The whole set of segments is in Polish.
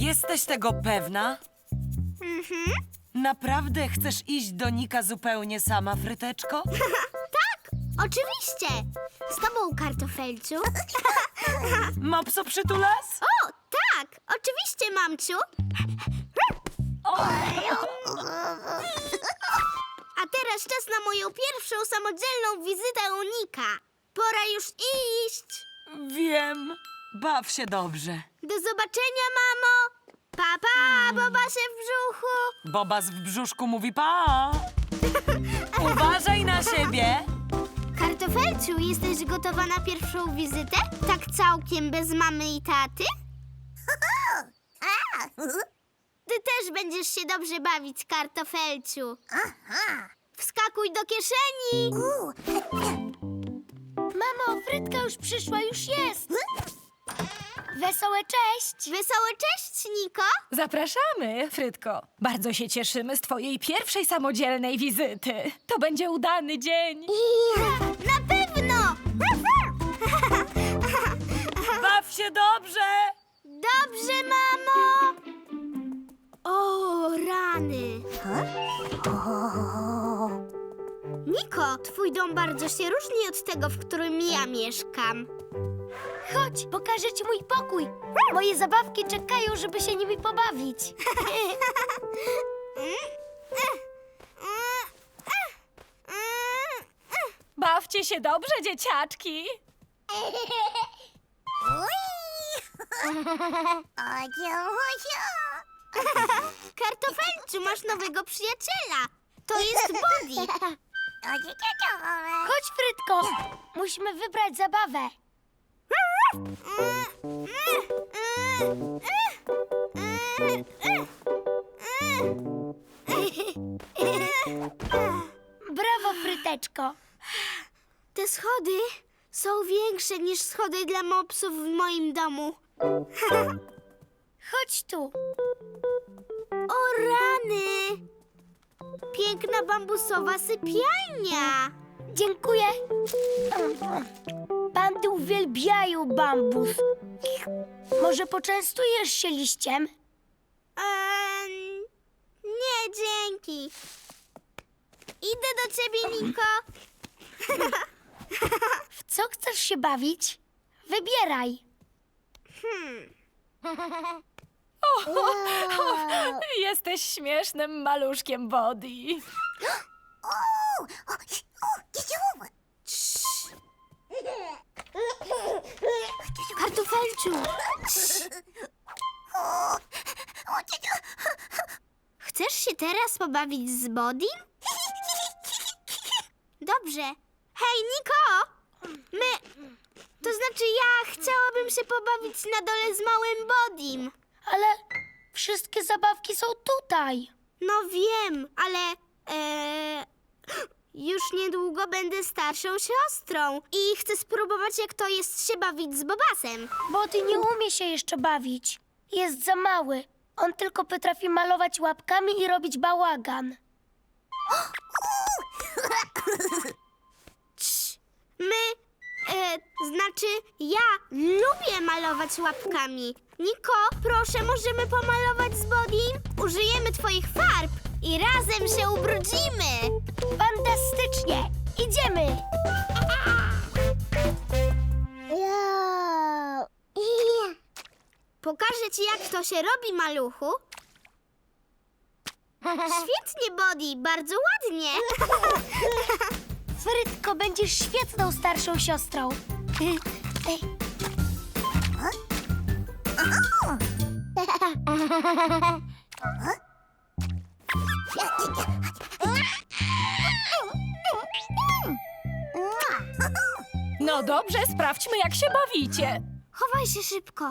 Jesteś tego pewna? Mhm. Naprawdę chcesz iść do Nika zupełnie sama, Fryteczko? Tak, oczywiście. Z tobą, kartofelciu. Mopso przytulas? O, tak, oczywiście, mamciu. A teraz czas na moją pierwszą samodzielną wizytę u Nika. Pora już iść. Wiem. Baw się dobrze. Do zobaczenia, mamo. Pa, pa, Bobasie w brzuchu. Bobas w brzuszku mówi pa. Uważaj na siebie. Kartofelciu, jesteś gotowa na pierwszą wizytę? Tak całkiem bez mamy i taty? Ty też będziesz się dobrze bawić, kartofelciu. Wskakuj do kieszeni. Mamo, Frytka już przyszła, już jest. Wesołe cześć. Wesołe cześć, Niko. Zapraszamy, Frytko. Bardzo się cieszymy z twojej pierwszej samodzielnej wizyty. To będzie udany dzień. Na pewno. Baw się dobrze. Dobrze, mamo! O, rany! Niko, twój dom bardzo się różni od tego, w którym ja mieszkam. Chodź, pokażę ci mój pokój. Moje zabawki czekają, żeby się nimi pobawić. Bawcie się dobrze, dzieciaczki. Kartofelciu, masz nowego przyjaciela. To jest Bobby. Chodź, Frytko. Musimy wybrać zabawę. Brawo, Fryteczko. Te schody są większe niż schody dla mopsów w moim domu. Chodź tu. O rany! Piękna bambusowa sypialnia. Dziękuję. Bandy uwielbiają bambus. Może poczęstujesz się liściem? nie, dzięki. Idę do ciebie, Niko. W co chcesz się bawić? Wybieraj. Jesteś śmiesznym maluszkiem Body. Kartofelciu! Chcesz się teraz pobawić z Bodim? Dobrze. Hej, Niko! My... To znaczy ja chciałabym się pobawić na dole z małym Bodim. Ale wszystkie zabawki są tutaj. No wiem, ale... E... Już niedługo będę starszą siostrą i chcę spróbować, jak to jest się bawić z Bobasem. Body nie umie się jeszcze bawić. Jest za mały. On tylko potrafi malować łapkami i robić bałagan. My, e, znaczy ja lubię malować łapkami. Niko, proszę, możemy pomalować z Bodim? Użyjemy twoich farb i razem się ubrudzimy. Fantastycznie! Idziemy! Pokażę ci, jak to się robi, maluchu. Świetnie, Body, bardzo ładnie. Frytko, będziesz świetną starszą siostrą. No dobrze, sprawdźmy, jak się bawicie. Chowaj się szybko.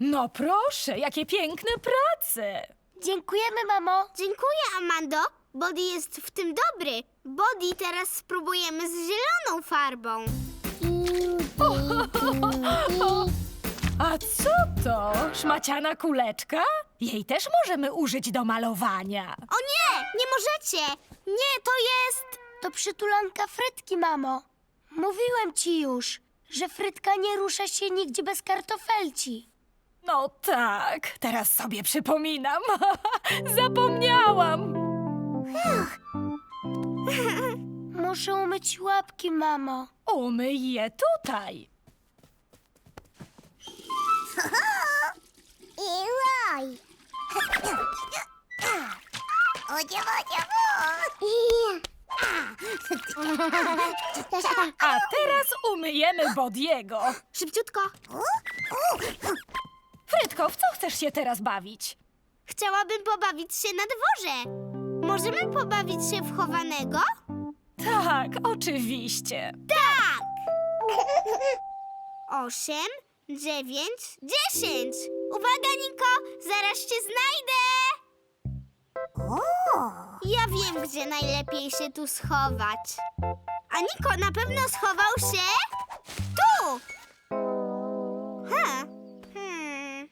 No proszę, jakie piękne prace. Dziękujemy, mamo. Dziękuję, Amando. Body jest w tym dobry. Body teraz spróbujemy z zieloną farbą. A co to? Szmaciana kuleczka? Jej też możemy użyć do malowania. O nie, nie możecie. Nie, to jest... To przytulanka Frytki, mamo. Mówiłem ci już, że Frytka nie rusza się nigdzie bez kartofelci. No tak, teraz sobie przypominam. Zapomniałam. Muszę umyć łapki, mamo. Umyj je tutaj. A teraz umyjemy Bodiego. Szybciutko. Frytko, w co chcesz się teraz bawić? Chciałabym pobawić się na dworze. Możemy pobawić się w chowanego? Tak, oczywiście. Tak! Osiem, dziewięć, dziesięć. Uwaga, Niko, zaraz cię znajdę. Ja wiem, gdzie najlepiej się tu schować. A Niko na pewno schował się tu. Ha. Hmm.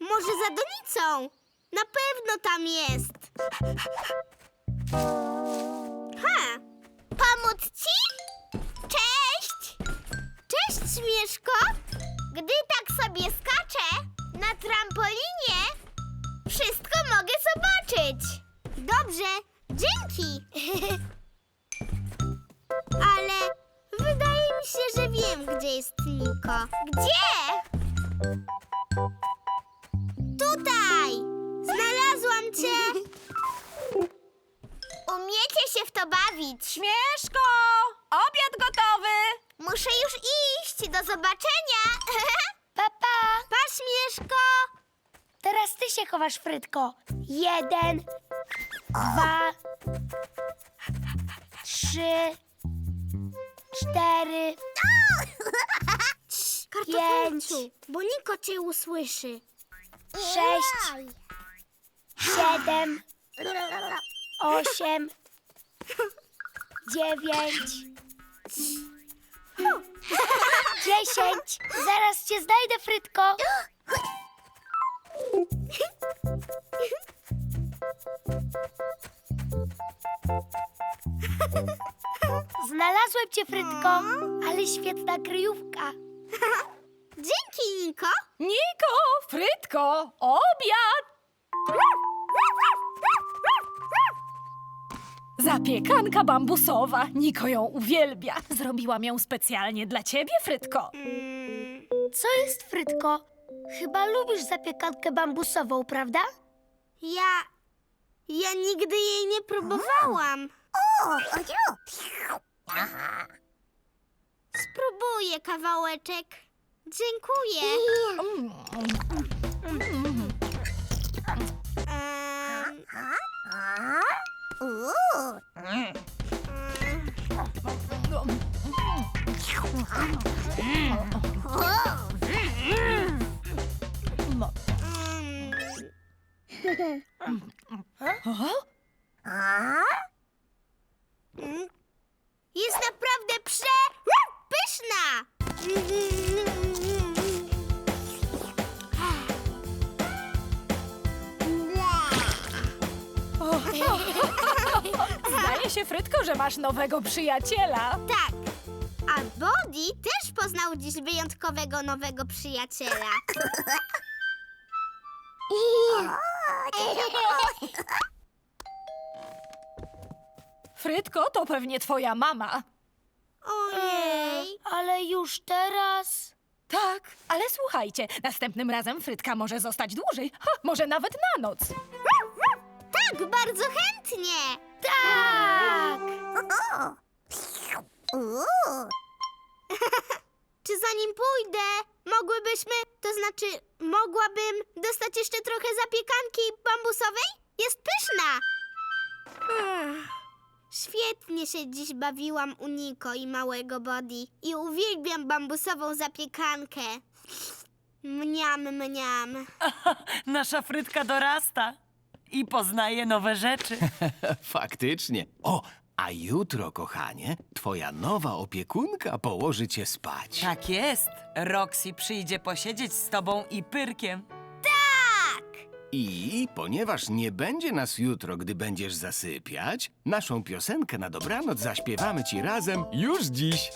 Może za donicą. Na pewno tam jest. Ha! Pomóc ci? Cześć! Cześć, Śmieszko! Gdy tak sobie skaczę na trampolinie, wszystko mogę zobaczyć. Dobrze, dzięki. Ale wydaje mi się, że wiem, gdzie jest Niko. Gdzie? Tutaj! Znalazłam cię! Umiecie się w to bawić. Śmieszko! Obiad gotowy! Muszę już iść. Do zobaczenia. Papa, Pa, Śmieszko. teraz ty się chowasz, Frytko. Jeden, dwa, trzy, cztery, Kartofelciu, bo Niko cię usłyszy. sześć, siedem, osiem, dziewięć, dziesięć. Zaraz cię znajdę, Frytko. Znalazłem cię, Frytko, ale świetna kryjówka. Dzięki, Niko. Niko, Frytko, obiad! Zapiekanka bambusowa. Niko ją uwielbia. Zrobiłam ją specjalnie dla ciebie, Frytko. Mm, Co jest, Frytko? Chyba lubisz zapiekankę bambusową, prawda? ja... Ja nigdy jej nie próbowałam. Spróbuję kawałeczek. Dziękuję. Mm. Em, mm. Jest naprawdę prze... pyszna! Zdaje się, Frytko, że masz nowego przyjaciela. Tak. A Body też poznał dziś wyjątkowego nowego przyjaciela. Frytko to pewnie twoja mama. Ojej. Ale już teraz. Tak, ale słuchajcie, następnym razem Frytka może zostać dłużej, ha, może nawet na noc. Tak, bardzo chętnie. Tak! Czy zanim pójdę, mogłybyśmy, to znaczy mogłabym dostać jeszcze trochę zapiekanki bambusowej? Jest pyszna. Ech, Świetnie się dziś bawiłam u Niko i małego Body i uwielbiam bambusową zapiekankę. Mniam, mniam. Nasza Frytka dorasta i poznaje nowe rzeczy. Faktycznie. O, a jutro, kochanie, twoja nowa opiekunka położy cię spać. Tak jest. Roxy przyjdzie posiedzieć z tobą i Pyrkiem. I ponieważ nie będzie nas jutro, gdy będziesz zasypiać, naszą piosenkę na dobranoc zaśpiewamy ci razem już dziś.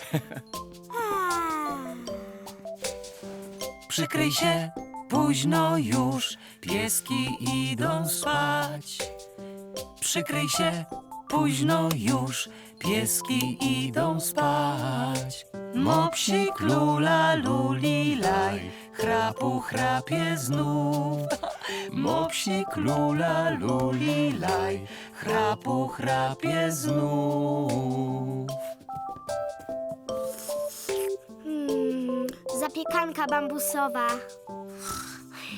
Przykryj się, późno już, pieski idą spać. Przykryj się, późno już, pieski idą spać. Mopsik lula luli laj, chrapu chrapie znów. Mopsik lula luli laj, chrapu chrapie znów. Hmm, zapiekanka bambusowa.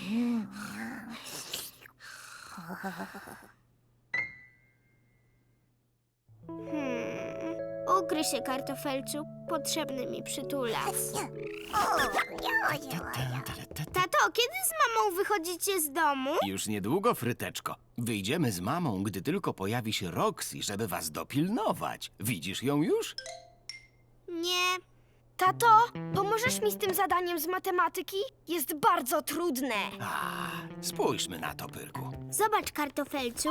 Hmm, ukryj się, kartofelczu. Potrzebny mi przytulas. Tato, kiedy z mamą wychodzicie z domu? Już niedługo, Fryteczko. Wyjdziemy z mamą, gdy tylko pojawi się Roxy, żeby was dopilnować. Widzisz ją już? Nie. Tato, pomożesz mi z tym zadaniem z matematyki? Jest bardzo trudne. A, spójrzmy na to, Pyrku. Zobacz, kartofelcu.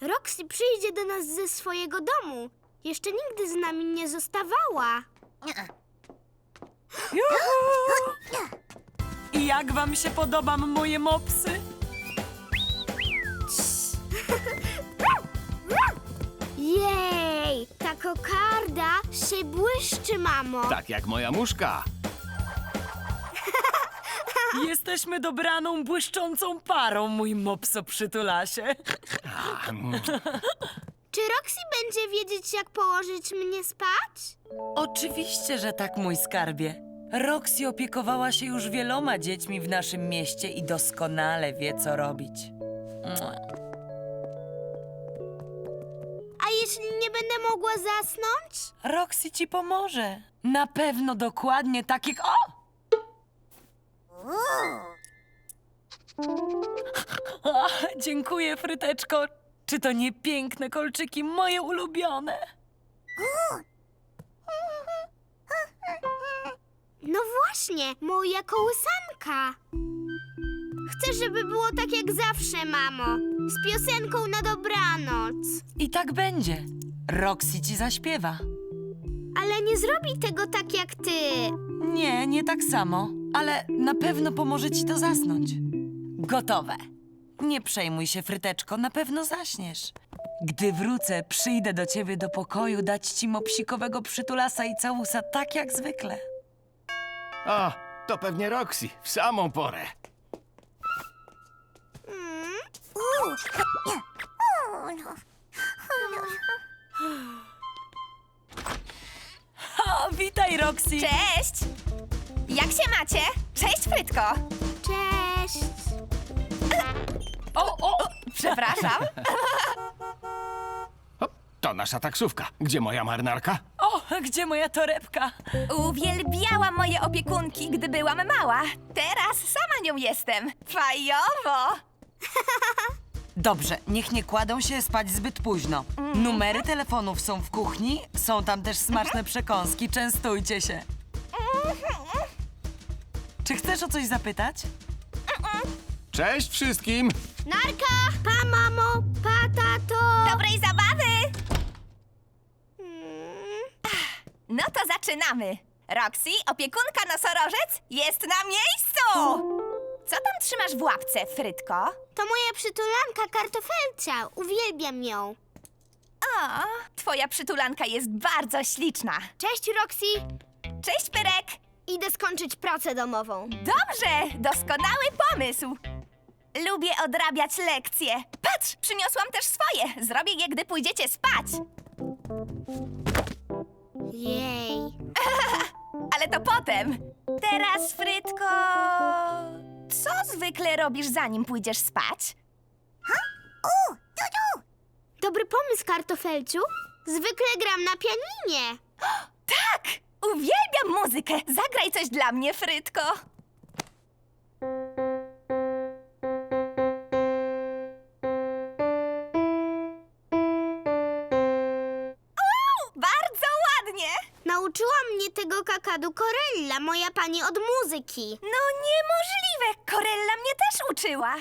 Roxy przyjdzie do nas ze swojego domu. Jeszcze nigdy z nami nie zostawała. I jak wam się podobam moje mopsy? Jej, ta kokarda się błyszczy, mamo. Tak jak moja muszka. Jesteśmy dobraną, błyszczącą parą, mój mopso przytulasie. A, mm, Czy Roxy będzie wiedzieć, jak położyć mnie spać? Oczywiście, że tak, mój skarbie. Roxy opiekowała się już wieloma dziećmi w naszym mieście i doskonale wie, co robić. Mua. Jeśli nie będę mogła zasnąć? Roxy ci pomoże. Na pewno dokładnie tak jak... O! Dziękuję, Fryteczko. Czy to nie piękne kolczyki, moje ulubione? No właśnie, moja kołysanka. Chcę, żeby było tak jak zawsze, mamo. Z piosenką na dobranoc. I tak będzie. Roxy ci zaśpiewa. Ale nie zrobi tego tak jak ty. Nie, nie tak samo, ale na pewno pomoże ci to zasnąć. Gotowe. Nie przejmuj się, Fryteczko, na pewno zaśniesz. Gdy wrócę, przyjdę do ciebie do pokoju dać ci mopsikowego przytulasa i całusa, tak jak zwykle. o, to pewnie Roxy, w samą porę. O, witaj, Roxy! Cześć! Jak się macie? Cześć, Frytko! Cześć. O, o! Przepraszam. To nasza taksówka. Gdzie moja marynarka? O, gdzie moja torebka? Uwielbiałam moje opiekunki, gdy byłam mała. Teraz sama nią jestem. Fajowo! Dobrze, niech nie kładą się spać zbyt późno. Numery telefonów są w kuchni, są tam też smaczne przekąski, częstujcie się. Czy chcesz o coś zapytać? Cześć wszystkim! Narka! Pa, mamo! Pa, tato! Dobrej zabawy! Mm, No to zaczynamy. Roxy, opiekunka nosorożec, jest na miejscu! Co tam trzymasz w łapce, Frytko? To moja przytulanka kartofelcia. Uwielbiam ją. O, twoja przytulanka jest bardzo śliczna. Cześć, Roxy. Cześć, Pyrek! Idę skończyć pracę domową. Dobrze, doskonały pomysł. Lubię odrabiać lekcje. Patrz, przyniosłam też swoje. Zrobię je, gdy pójdziecie spać. Jej. Ale to potem. Teraz, Frytko... Co zwykle robisz, zanim pójdziesz spać? Dobry pomysł, kartofelciu. Zwykle gram na pianinie. Tak! Uwielbiam muzykę. Zagraj coś dla mnie, Frytko. Nauczyła mnie tego kakadu Corella, moja pani od muzyki. No niemożliwe! Korella mnie też uczyła.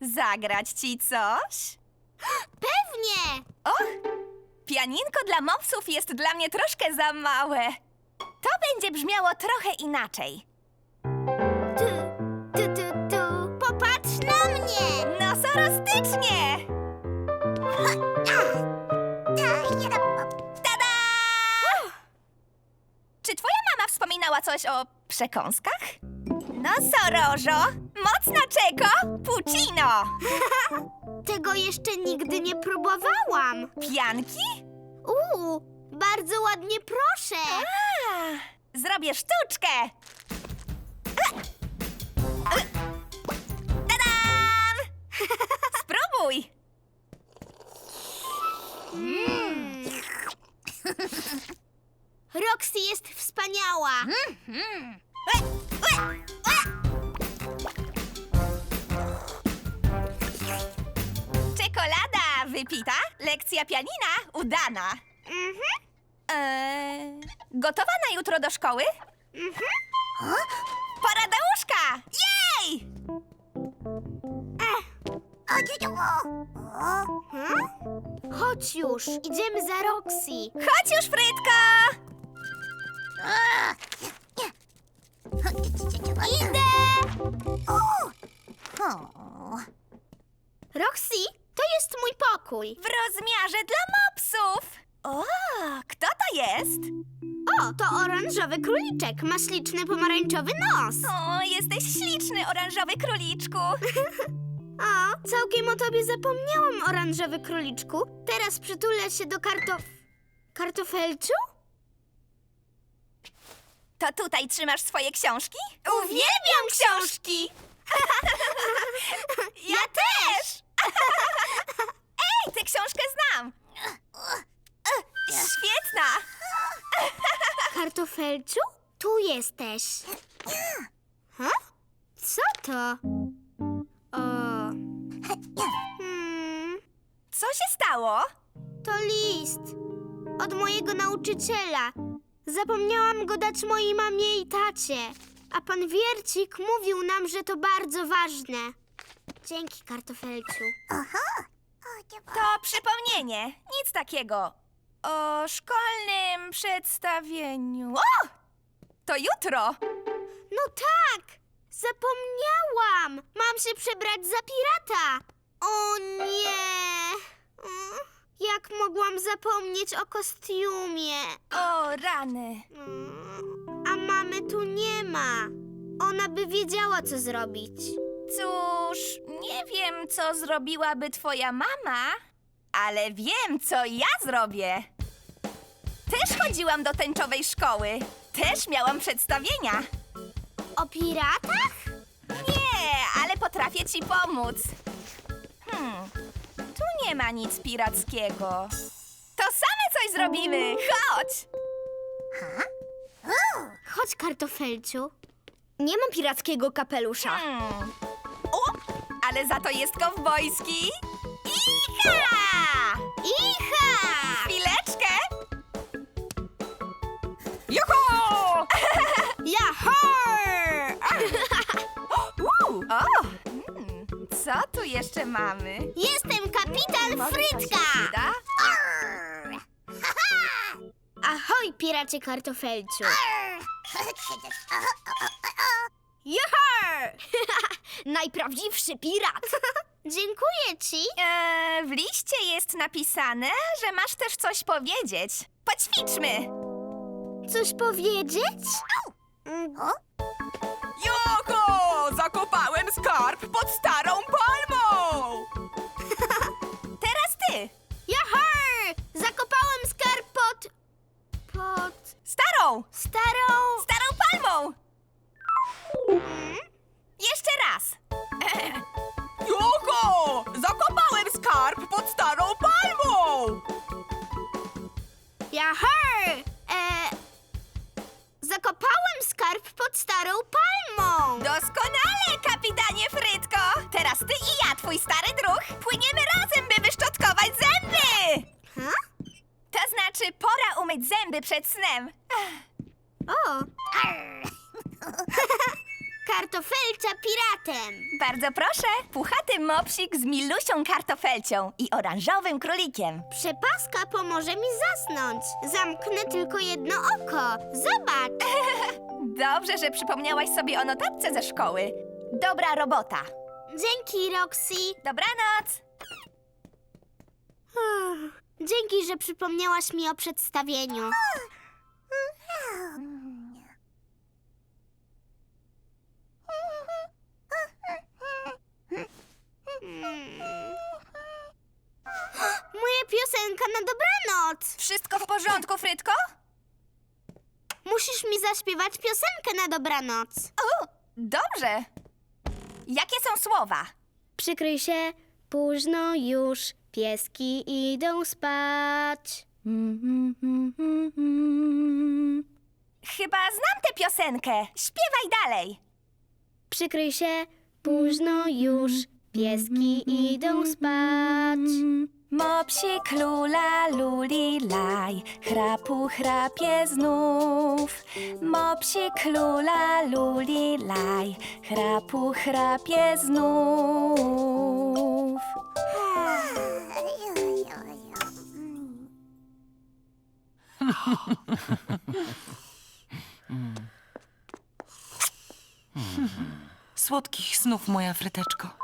Zagrać ci coś? Pewnie! Och, pianinko dla mopsów jest dla mnie troszkę za małe. To będzie brzmiało trochę inaczej. Coś o przekąskach? No, Sorożo, mocna czeko, puccino. Tego jeszcze nigdy nie próbowałam. Pianki? Uuu, bardzo ładnie proszę. A, zrobię sztuczkę. Tadam! Spróbuj. Roxy jest wspaniała. Czekolada wypita, lekcja pianina udana. Eee, gotowa na jutro do szkoły? Pora do łóżka! Jej! Chodź już, idziemy za Roxy. Chodź już, Frytko! Idę! Roxy, to jest mój pokój. W rozmiarze dla mopsów! O, kto to jest? O, to oranżowy króliczek. Ma śliczny pomarańczowy nos. O, jesteś śliczny, oranżowy króliczku. O, całkiem o tobie zapomniałam, oranżowy króliczku. Teraz przytulę się do kartof... Kartofelciu? To tutaj trzymasz swoje książki? Uwielbiam książki! ja też! Ej, tę książkę znam! Świetna! Kartofelciu? Tu jesteś. Ha? Co to? O... Hmm, Co się stało? to list. Od mojego nauczyciela. Zapomniałam go dać mojej mamie i tacie. A pan Wiercik mówił nam, że to bardzo ważne. Dzięki, kartofelciu. To przypomnienie. Nic takiego. O szkolnym przedstawieniu. O! To jutro! No tak! Zapomniałam! Mam się przebrać za pirata! O nie! Jak mogłam zapomnieć o kostiumie? O rany. Mm, A mamy tu nie ma. Ona by wiedziała, co zrobić. Cóż, nie wiem, co zrobiłaby twoja mama, ale wiem, co ja zrobię. Też chodziłam do tęczowej szkoły. Też miałam przedstawienia. O piratach? Nie, ale potrafię ci pomóc. Hmm, nie ma nic pirackiego. To same coś zrobimy. Chodź! Chodź, kartofelciu. Nie mam pirackiego kapelusza. Hmm. O, ale za to jest kowbojski. Icha! Icha! Chwileczkę! Jeszcze mamy? Jestem kapitan Frytka! przyda? Ahoj, piracie kartofelciu. Jahar! Najprawdziwszy pirat. Dziękuję ci. E, w liście jest napisane, że masz też coś powiedzieć. Poćwiczmy! Coś powiedzieć? Joko! Starą! starą... Starą palmą! Jeszcze raz! Joko! Zakopałem mopsik z Milusią kartofelcią i oranżowym królikiem. Przepaska pomoże mi zasnąć. Zamknę tylko jedno oko. Zobacz. Dobrze, że przypomniałaś sobie o notatce ze szkoły. Dobra robota. Dzięki, Roxy. Dobranoc! Dzięki, że przypomniałaś mi o przedstawieniu. Moja piosenka na dobranoc. Wszystko w porządku, Frytko? Musisz mi zaśpiewać piosenkę na dobranoc. O, dobrze. Jakie są słowa? Przykryj się, późno już, pieski idą spać. Chyba znam tę piosenkę. Śpiewaj dalej. Przykryj się, późno już, pieski idą spać. Mopsi króla luli laj, chrapu chrapie znów. Mopsi króla luli laj, chrapu chrapie znów. Słodkich snów, moja fryteczko.